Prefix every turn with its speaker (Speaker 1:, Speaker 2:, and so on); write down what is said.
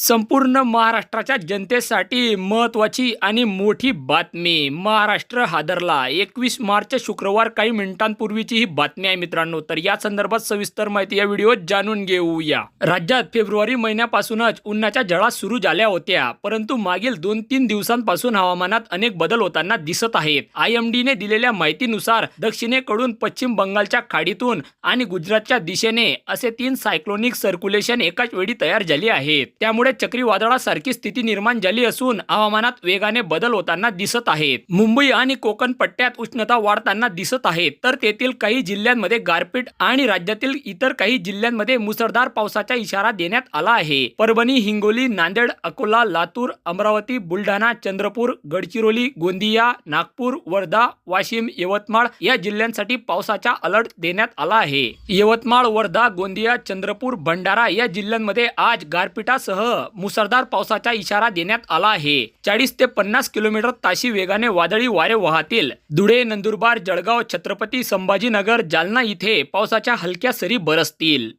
Speaker 1: संपूर्ण महाराष्ट्राच्या जनतेसाठी महत्त्वाची आणि मोठी बातमी. महाराष्ट्र हादरला. एकवीस मार्च शुक्रवार काही मिनिटांपूर्वीची ही बातमी आहे मित्रांनो. तर या संदर्भात सविस्तर माहिती या व्हिडिओत जाणून घेऊया. राज्यात फेब्रुवारी महिन्यापासूनच उन्हाच्या झळा सुरू झाल्या होत्या. परंतु मागील दोन तीन दिवसांपासून हवामानात अनेक बदल होताना दिसत आहेत. आय एम डीने दिलेल्या माहितीनुसार दक्षिणेकडून पश्चिम बंगालच्या खाडीतून आणि गुजरातच्या दिशेने असे तीन सायक्लोनिक सर्क्युलेशन एकाच वेळी तयार झाली आहेत. त्यामुळे चक्रीवादळासारखी स्थिती निर्माण झाली असून हवामानात वेगाने बदल होताना दिसत आहेत. मुंबई आणि कोकण पट्ट्यात उष्णता वाढताना दिसत आहे तर तेथील काही जिल्ह्यांमध्ये गारपीट आणि राज्यातील इतर काही जिल्ह्यांमध्ये मुसळधार पावसाचा इशारा देण्यात आला आहे. परभणी हिंगोली नांदेड अकोला लातूर अमरावती बुलढाणा चंद्रपूर गडचिरोली गोंदिया नागपूर वर्धा वाशिम यवतमाळ या जिल्ह्यांसाठी पावसाचा अलर्ट देण्यात आला आहे. यवतमाळ वर्धा गोंदिया चंद्रपूर भंडारा या जिल्ह्यांमध्ये आज गारपिटासह मुसळधार पावसाचा इशारा देण्यात आला आहे. चाळीस ते पन्नास किलोमीटर ताशी वेगाने वादळी वारे वाहतील. धुळे नंदुरबार जळगाव छत्रपती संभाजीनगर जालना इथे पावसाच्या हलक्या सरी बरसतील.